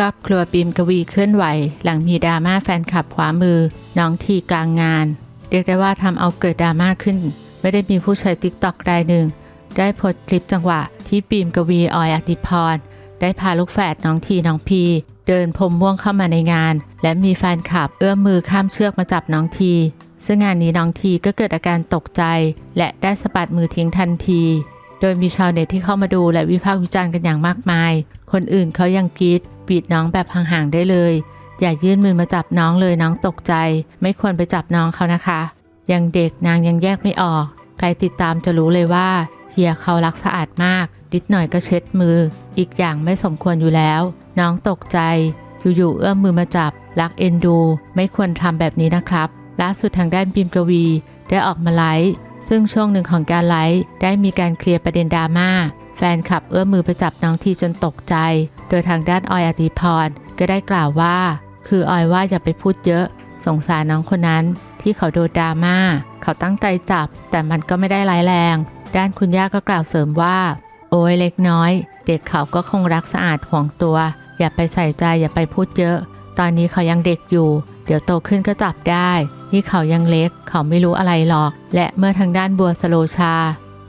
ครอบครัวบีมกวีเคลื่อนไหว หลังมีดราม่าแฟนคลับขวามือ น้องทีกลางงาน เรียกได้ว่าทำเอาเกิดดราม่าขึ้น ไม่ได้มีผู้ใช้ติ๊กต็อกรายหนึ่ง ได้โพสคลิปจังหวะที่บีมกวีออยอติพร ได้พาลูกแฝดน้องทีน้องพีเดินพรมม่วงเข้ามาในงาน และมีแฟนคลับเอื้อมมือข้ามเชือกมาจับน้องที ซึ่งงานนี้น้องทีก็เกิดอาการตกใจ และได้สะบัดมือทิ้งทันที โดยมีชาวเน็ตที่เข้ามาดูและวิพากษ์วิจารณ์กันอย่างมากมาย คนอื่นเขายังกรีด ปีดน้องแบบห่างๆได้เลย อย่ายื่นมือมาจับน้องเลยน้องตกใจ ไม่ควรไปจับน้องเขานะคะ ยังเด็กนางยังแยกไม่ออก ใครติดตามจะรู้เลยว่าเฮียเขารักสะอาดมากนิดหน่อยก็เช็ดมือ อีกอย่างไม่สมควรอยู่แล้ว น้องตกใจ อยู่ๆเอื้อมมือมาจับ รักเอ็นดู ไม่ควรทำแบบนี้นะครับล่าสุดทางด้านบิมกวีได้ออกมาไลฟ์ซึ่งช่วงหนึ่งของการไลฟ์ได้มีการเคลียร์ประเด็นดราม่า แฟนคลับเอื้อมมือไปจับน้องทีจนตกใจ โดยทางด้านออยอติพรก็ได้กล่าวว่า คือออยว่าอย่าไปพูดเยอะ สงสารน้องคนนั้น ที่เขาโดนดราม่าเขาตั้งใจจับ แต่มันก็ไม่ได้ร้ายแรง ด้านคุณย่าก็กล่าวเสริมว่า โอ้ยเล็กน้อย เด็กเขาก็คงรักสะอาดห่วงตัว อย่าไปใส่ใจอย่าไปพูดเยอะ ตอนนี้เขายังเด็กอยู่ เดี๋ยวโตขึ้นก็จับได้ นี่เขายังเล็ก เขาไม่รู้อะไรหรอก และเมื่อทางด้านบัวสโลชา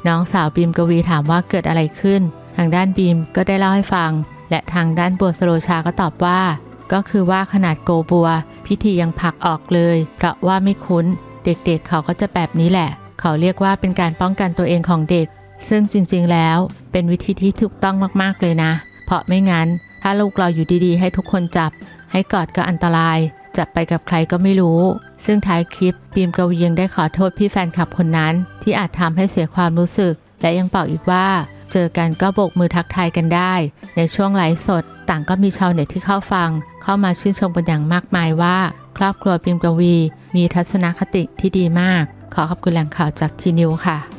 น้องสาวบีมกวีถามว่าเกิดอะไรขึ้น ทางด้านบีมก็ได้เล่าให้ฟัง และทางด้านบัวสโลชาก็ตอบว่า ก็คือว่าขนาดโกบัว พิธียังผลักออกเลย เพราะว่าไม่คุ้น เด็กๆเเขาก็จะแบบนี้แหละ เขาเรียกว่าเป็นการป้องกันตัวเองของเด็ก ซึ่งจริงๆแล้ว เป็นวิธีที่ถูกต้องมากๆเลยนะ เพราะไม่งั้น ถ้าลูกเราอยู่ดีๆ ให้ทุกคนจับ ให้กอดก็อันตราย จับไปกับใครก็ไม่รู้ ซึ่งท้ายคลิปบีมกวียังได้ขอโทษพี่แฟนคลับคนนั้น ที่อาจทำให้เสียความรู้สึก และยังบอกอีกว่า เจอกันก็โบกมือทักทายกันได้ ในช่วงไลฟ์สด ต่างก็มีชาวเน็ตที่เข้าฟัง เข้ามาชื่นชมกันอย่างมากมายว่า ครอบครัวพิมกวี มีทัศนคติที่ดีมาก ขอขอบคุณแหล่งข่าวจากทีนิวค่ะ